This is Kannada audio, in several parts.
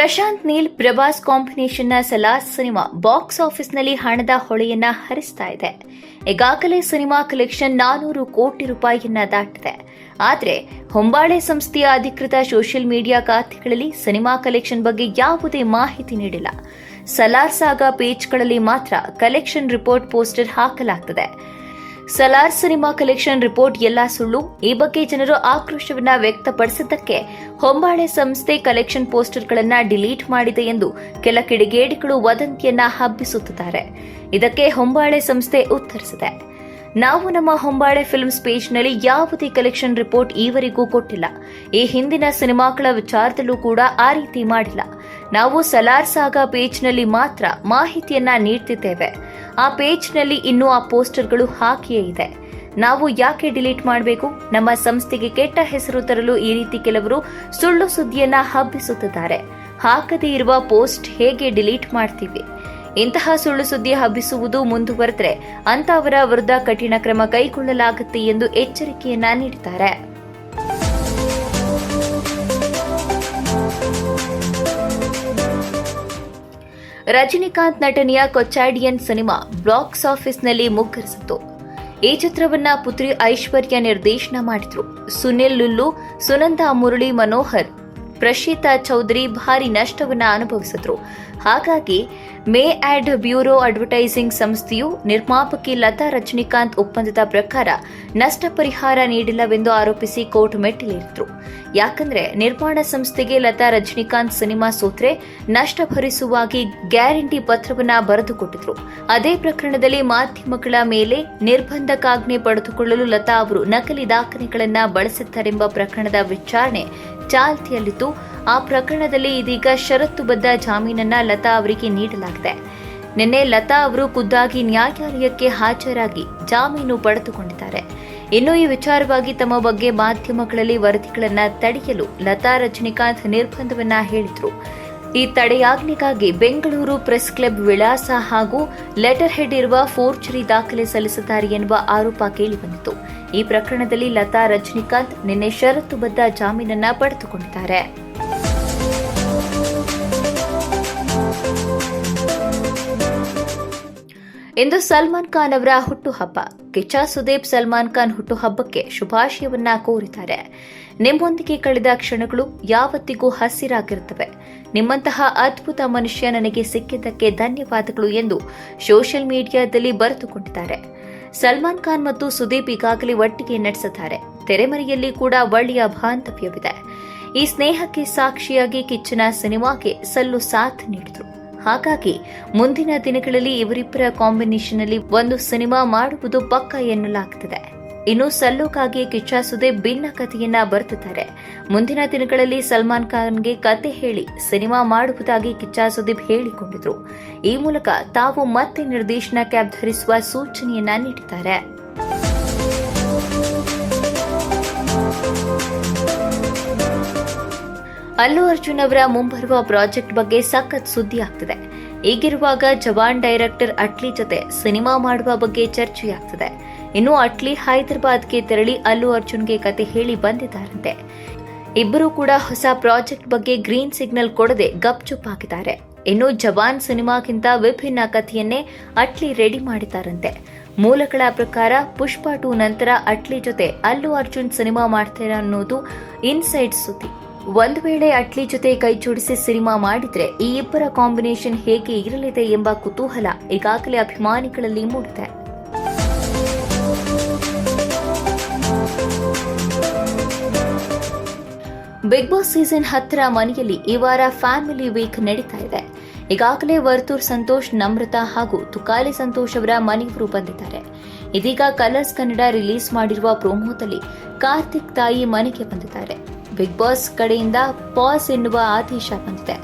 ಪ್ರಶಾಂತ್ ನೀಲ್ ಪ್ರಭಾಸ್ ಕಾಂಬಿನೇಷನ್ನ ಸಲಾಸ್ ಸಿನಿಮಾ ಬಾಕ್ಸ್ ಆಫೀಸ್ನಲ್ಲಿ ಹಣದ ಹೊಳೆಯನ್ನ ಹರಿಸ್ತಾ ಇದೆ. ಈಗಾಗಲೇ ಸಿನಿಮಾ ಕಲೆಕ್ಷನ್ ನಾನೂರು ಕೋಟಿ ರೂಪಾಯಿಯನ್ನ ದಾಟಿದೆ. ಆದರೆ ಹೊಂಬಾಳೆ ಸಂಸ್ಥೆಯ ಅಧಿಕೃತ ಸೋಷಿಯಲ್ ಮೀಡಿಯಾ ಖಾತೆಗಳಲ್ಲಿ ಸಿನಿಮಾ ಕಲೆಕ್ಷನ್ ಬಗ್ಗೆ ಯಾವುದೇ ಮಾಹಿತಿ ನೀಡಿಲ್ಲ. ಸಲಾರ್ ಸಾಗ ಪೇಜ್ಗಳಲ್ಲಿ ಮಾತ್ರ ಕಲೆಕ್ಷನ್ ರಿಪೋರ್ಟ್ ಪೋಸ್ಟರ್ ಹಾಕಲಾಗ್ತದೆ. ಸಲಾರ್ ಸಿನಿಮಾ ಕಲೆಕ್ಷನ್ ರಿಪೋರ್ಟ್ ಎಲ್ಲ ಸುಳ್ಳು. ಈ ಬಗ್ಗೆ ಜನರು ಆಕ್ರೋಶವನ್ನ ವ್ಯಕ್ತಪಡಿಸಿದ್ದಕ್ಕೆ ಹೊಂಬಾಳೆ ಸಂಸ್ಥೆ ಕಲೆಕ್ಷನ್ ಪೋಸ್ಟರ್ಗಳನ್ನ ಡಿಲೀಟ್ ಮಾಡಿದೆ ಎಂದು ಕೆಲ ಕಿಡಿಗೇಡಿಗಳು ವದಂತಿಯನ್ನ ಹಬ್ಬಿಸುತ್ತಿದ್ದಾರೆ. ಇದಕ್ಕೆ ಹೊಂಬಾಳೆ ಸಂಸ್ಥೆ ಉತ್ತರಿಸಿದೆ. ನಾವು ನಮ್ಮ ಹೊಂಬಾಳೆ ಫಿಲ್ಮ್ಸ್ ಪೇಜ್ನಲ್ಲಿ ಯಾವುದೇ ಕಲೆಕ್ಷನ್ ರಿಪೋರ್ಟ್ ಈವರೆಗೂ ಕೊಟ್ಟಿಲ್ಲ. ಈ ಹಿಂದಿನ ಸಿನಿಮಾಗಳ ವಿಚಾರದಲ್ಲೂ ಕೂಡ ಆ ರೀತಿ ಮಾಡಿಲ್ಲ. ನಾವು ಸಲಾರ್ ಸಾಗಾ ಪೇಜ್ನಲ್ಲಿ ಮಾತ್ರ ಮಾಹಿತಿಯನ್ನ ನೀಡ್ತಿದ್ದೇವೆ. ಆ ಪೇಜ್ನಲ್ಲಿ ಇನ್ನೂ ಆ ಪೋಸ್ಟರ್ಗಳು ಹಾಕಿಯೇ ಇದೆ. ನಾವು ಯಾಕೆ ಡಿಲೀಟ್ ಮಾಡಬೇಕು? ನಮ್ಮ ಸಂಸ್ಥೆಗೆ ಕೆಟ್ಟ ಹೆಸರು ತರಲು ಈ ರೀತಿ ಕೆಲವರು ಸುಳ್ಳು ಸುದ್ದಿಯನ್ನ ಹಬ್ಬಿಸುತ್ತಿದ್ದಾರೆ. ಹಾಕದೇ ಇರುವ ಪೋಸ್ಟ್ ಹೇಗೆ ಡಿಲೀಟ್ ಮಾಡ್ತೀವಿ? ಇಂತಹ ಸುಳ್ಳು ಸುದ್ದಿ ಹಬ್ಬಿಸುವುದು ಮುಂದುವರೆದ್ರೆ ಅಂತಹವರ ವಿರುದ್ಧ ಕಠಿಣ ಕ್ರಮ ಕೈಗೊಳ್ಳಲಾಗುತ್ತೆ ಎಂದು ಎಚ್ಚರಿಕೆಯನ್ನ ನೀಡಿದ್ದಾರೆ. ರಜನಿಕಾಂತ್ ನಟನೆಯ ಕೊಚ್ಚಾಡಿಯನ್ ಸಿನಿಮಾ ಬಾಕ್ಸ್ ಆಫೀಸ್ನಲ್ಲಿ ಮುಗ್ಗರಿಸಿತು ಈ ಚಿತ್ರವನ್ನ ಪುತ್ರಿ ಐಶ್ವರ್ಯ ನಿರ್ದೇಶನ ಮಾಡಿದ್ರು. ಸುನಿಲ್ ಲುಲ್ಲು, ಸುನಂದ ಮುರಳಿ ಮನೋಹರ್, ಪ್ರಶೀತಾ ಚೌಧರಿ ಭಾರಿ ನಷ್ಟವನ್ನ ಅನುಭವಿಸಿದ್ರು. ಹಾಗಾಗಿ ಮೇ ಆಡ್ ಬ್ಯೂರೋ ಅಡ್ವರ್ಟೈಸಿಂಗ್ ಸಂಸ್ಥೆಯು ನಿರ್ಮಾಪಕಿ ಲತಾ ರಜನಿಕಾಂತ್ ಒಪ್ಪಂದದ ಪ್ರಕಾರ ನಷ್ಟ ಪರಿಹಾರ ನೀಡಿಲ್ಲವೆಂದು ಆರೋಪಿಸಿ ಕೋರ್ಟ್ ಮೆಟ್ಟಿಲೇರಿದ್ರು. ಯಾಕಂದ್ರೆ ನಿರ್ಮಾಣ ಸಂಸ್ಥೆಗೆ ಲತಾ ರಜನಿಕಾಂತ್ ಸಿನಿಮಾ ಸೋತ್ರೆ ನಷ್ಟ ಭರಿಸುವಾಗಿ ಗ್ಯಾರಂಟಿ ಪತ್ರವನ್ನ ಬರೆದುಕೊಟ್ಟಿದ್ರು. ಅದೇ ಪ್ರಕರಣದಲ್ಲಿ ಮಾಧ್ಯಮಗಳ ಮೇಲೆ ನಿರ್ಬಂಧಕಾಜ್ಞೆ ಪಡೆದುಕೊಳ್ಳಲು ಲತಾ ಅವರು ನಕಲಿ ದಾಖಲೆಗಳನ್ನ ಬಳಸುತ್ತಾರೆಂಬ ಪ್ರಕರಣದ ವಿಚಾರಣೆ ಚಾಲ್ತಿಯಲ್ಲಿದ್ದು ಆ ಪ್ರಕರಣದಲ್ಲಿ ಇದೀಗ ಷರತ್ತುಬದ್ಧ ಜಾಮೀನನ್ನ ಲತಾ ಅವರಿಗೆ ನೀಡಲಾಗಿದೆ. ನಿನ್ನೆ ಲತಾ ಅವರು ಖುದ್ದಾಗಿ ನ್ಯಾಯಾಲಯಕ್ಕೆ ಹಾಜರಾಗಿ ಜಾಮೀನು ಪಡೆದುಕೊಂಡಿದ್ದಾರೆ. ಇನ್ನು ಈ ವಿಚಾರವಾಗಿ ತಮ್ಮ ಬಗ್ಗೆ ಮಾಧ್ಯಮಗಳಲ್ಲಿ ವರದಿಗಳನ್ನು ತಡೆಯಲು ಲತಾ ರಜನಿಕಾಂತ್ ನಿರ್ಬಂಧವನ್ನ ಹೇಳಿದ್ರು. ಈ ತಡೆಯಾಜ್ಞೆಗಾಗಿ ಬೆಂಗಳೂರು ಪ್ರೆಸ್ ಕ್ಲಬ್ ವಿಳಾಸ ಹಾಗೂ ಲೆಟರ್ ಹೆಡ್ ಇರುವ ಫೋರ್ಜರಿ ದಾಖಲೆ ಸಲ್ಲಿಸಿದ್ದಾರೆ ಎನ್ನುವ ಆರೋಪ ಕೇಳಿಬಂದಿತು ಈ ಪ್ರಕರಣದಲ್ಲಿ ಲತಾ ರಜನಿಕಾಂತ್ ನಿನ್ನೆ ಷರತ್ತುಬದ್ಧ ಜಾಮೀನನ್ನ ಪಡೆದುಕೊಂಡಿದ್ದಾರೆ. ಇಂದು ಸಲ್ಮಾನ್ ಖಾನ್ ಅವರ ಹುಟ್ಟುಹಬ್ಬ. ಕಿಚ್ಚ ಸುದೀಪ್ ಸಲ್ಮಾನ್ ಖಾನ್ ಹುಟ್ಟುಹಬ್ಬಕ್ಕೆ ಶುಭಾಶಯವನ್ನ ಕೋರಿದ್ದಾರೆ. ನಿಮ್ಮೊಂದಿಗೆ ಕಳೆದ ಕ್ಷಣಗಳು ಯಾವತ್ತಿಗೂ ಹಸಿರಾಗಿರುತ್ತವೆ. ನಿಮ್ಮಂತಹ ಅದ್ಭುತ ಮನುಷ್ಯ ನನಗೆ ಸಿಕ್ಕಿದ್ದಕ್ಕೆ ಧನ್ಯವಾದಗಳು ಎಂದು ಸೋಷಿಯಲ್ ಮೀಡಿಯಾದಲ್ಲಿ ಬರೆದುಕೊಂಡಿದ್ದಾರೆ. ಸಲ್ಮಾನ್ ಖಾನ್ ಮತ್ತು ಸುದೀಪ್ ಈಗಾಗಲೇ ಒಟ್ಟಿಗೆ ನಡೆಸಿದ್ದಾರೆ ತೆರೆಮರೆಯಲ್ಲಿ ಕೂಡ ಒಳ್ಳೆಯ ಬಾಂಧವ್ಯವಿದೆ. ಈ ಸ್ನೇಹಕ್ಕೆ ಸಾಕ್ಷಿಯಾಗಿ ಕಿಚ್ಚನ ಸಿನಿಮಾಗೆ ಸಲ್ಲು ಸಾಥ್ ನೀಡಿದರು. ಹಾಗಾಗಿ ಮುಂದಿನ ದಿನಗಳಲ್ಲಿ ಇವರಿಬ್ಬರ ಕಾಂಬಿನೇಷನ್ ಅಲ್ಲಿ ಒಂದು ಸಿನಿಮಾ ಮಾಡುವುದು ಪಕ್ಕ ಎನ್ನಲಾಗ್ತಿದೆ. ಇನ್ನು ಸಲ್ಲುಗಾಗಿ ಕಿಚ್ಚ ಸುದೀಪ್ ಭಿನ್ನ ಕಥೆಯನ್ನ ಬರೆದಿದ್ದಾರೆ. ಮುಂದಿನ ದಿನಗಳಲ್ಲಿ ಸಲ್ಮಾನ್ ಖಾನ್ಗೆ ಕತೆ ಹೇಳಿ ಸಿನಿಮಾ ಮಾಡುವುದಾಗಿ ಕಿಚ್ಚ ಸುದೀಪ್ ಹೇಳಿಕೊಂಡಿದ್ರು. ಈ ಮೂಲಕ ತಾವು ಮತ್ತೆ ನಿರ್ದೇಶನ ಕ್ಯಾಬ್ ಧರಿಸುವ ಸೂಚನೆಯನ್ನ ನೀಡಿದ್ದಾರೆ. ಅಲ್ಲು ಅರ್ಜುನ್ ಅವರ ಮುಂಬರುವ ಪ್ರಾಜೆಕ್ಟ್ ಬಗ್ಗೆ ಸಖತ್ ಸುದ್ದಿ ಆಗ್ತಿದೆ. ಈಗಿರುವಾಗ ಜವಾನ್ ಡೈರೆಕ್ಟರ್ ಅಟ್ಲಿ ಜೊತೆ ಸಿನಿಮಾ ಮಾಡುವ ಬಗ್ಗೆ ಚರ್ಚೆಯಾಗ್ತಿದೆ ಇನ್ನು ಅಟ್ಲಿ ಹೈದರಾಬಾದ್ಗೆ ತೆರಳಿ ಅಲ್ಲು ಅರ್ಜುನ್ಗೆ ಕತೆ ಹೇಳಿ ಬಂದಿದ್ದಾರಂತೆ. ಇಬ್ಬರು ಕೂಡ ಹೊಸ ಪ್ರಾಜೆಕ್ಟ್ ಬಗ್ಗೆ ಗ್ರೀನ್ ಸಿಗ್ನಲ್ ಕೊಡದೆ ಗಪ್ಚುಪ್ ಆಗಿದ್ದಾರೆ. ಇನ್ನು ಜವಾನ್ ಸಿನಿಮಾಗಿಂತ ವಿಭಿನ್ನ ಕಥೆಯನ್ನೇ ಅಟ್ಲಿ ರೆಡಿ ಮಾಡಿದ್ದಾರಂತೆ. ಮೂಲಗಳ ಪ್ರಕಾರ ಪುಷ್ಪ ಟೂ ನಂತರ ಅಟ್ಲಿ ಜೊತೆ ಅಲ್ಲು ಅರ್ಜುನ್ ಸಿನಿಮಾ ಮಾಡ್ತಾರೆ ಅನ್ನೋದು ಇನ್ಸೈಡ್ ಸುದ್ದಿ. ಒಂದು ವೇಳೆ ಅಟ್ಲಿ ಜೊತೆ ಕೈ ಸಿನಿಮಾ ಮಾಡಿದ್ರೆ ಈ ಇಬ್ಬರ ಕಾಂಬಿನೇಷನ್ ಹೇಗೆ ಇರಲಿದೆ ಎಂಬ ಕುತೂಹಲ ಈಗಾಗಲೇ ಅಭಿಮಾನಿಗಳಲ್ಲಿ ಮೂಡಿದೆ. ಬಿಗ್ ಬಾಸ್ ಸೀಸನ್ ಹತ್ತರ ಮನೆಯಲ್ಲಿ ಈ ವಾರ ಫ್ಯಾಮಿಲಿ ವೀಕ್ ನಡೀತಾ ಇದೆ. ಈಗಾಗಲೇ ವರ್ತೂರ್ ಸಂತೋಷ್, ನಮ್ರತಾ ಹಾಗೂ ತುಕಾಲಿ ಸಂತೋಷ್ ಅವರ ಮನೆಯವರು ಬಂದಿದ್ದಾರೆ. ಇದೀಗ ಕಲರ್ಸ್ ಕನ್ನಡ ರಿಲೀಸ್ ಮಾಡಿರುವ ಪ್ರೋಮೋದಲ್ಲಿ ಕಾರ್ತಿಕ್ ತಾಯಿ ಮನೆಗೆ ಬಂದಿದ್ದಾರೆ. ಬಿಗ್ ಬಾಸ್ ಕಡೆಯಿಂದ ಪಾಸ್ ಎನ್ನುವ ಆದೇಶ ಬಂದಿದೆ.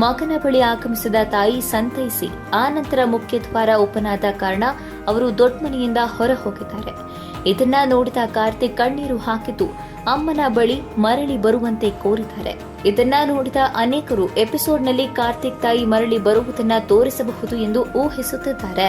ಮಗನ ಬಳಿ ಆಗಮಿಸಿದ ತಾಯಿ ಸಂತೈಸಿ, ಆ ನಂತರ ಮುಖ್ಯ ದ್ವಾರ ಓಪನ್ ಆದ ಕಾರಣ ಅವರು ದೊಡ್ಡ ಮನೆಯಿಂದ ಹೊರ ಹೋಗಿದ್ದಾರೆ ಇದನ್ನ ನೋಡಿದ ಕಾರ್ತಿಕ್ ಕಣ್ಣೀರು ಹಾಕಿದ್ದು, ಅಮ್ಮನ ಬಳಿ ಮರಳಿ ಬರುವಂತೆ ಕೋರಿದ್ದಾರೆ. ಇದನ್ನ ನೋಡಿದ ಅನೇಕರು ಎಪಿಸೋಡ್ನಲ್ಲಿ ಕಾರ್ತಿಕ್ ತಾಯಿ ಮರಳಿ ಬರುವುದನ್ನ ತೋರಿಸಬಹುದು ಎಂದು ಊಹಿಸುತ್ತಿದ್ದಾರೆ.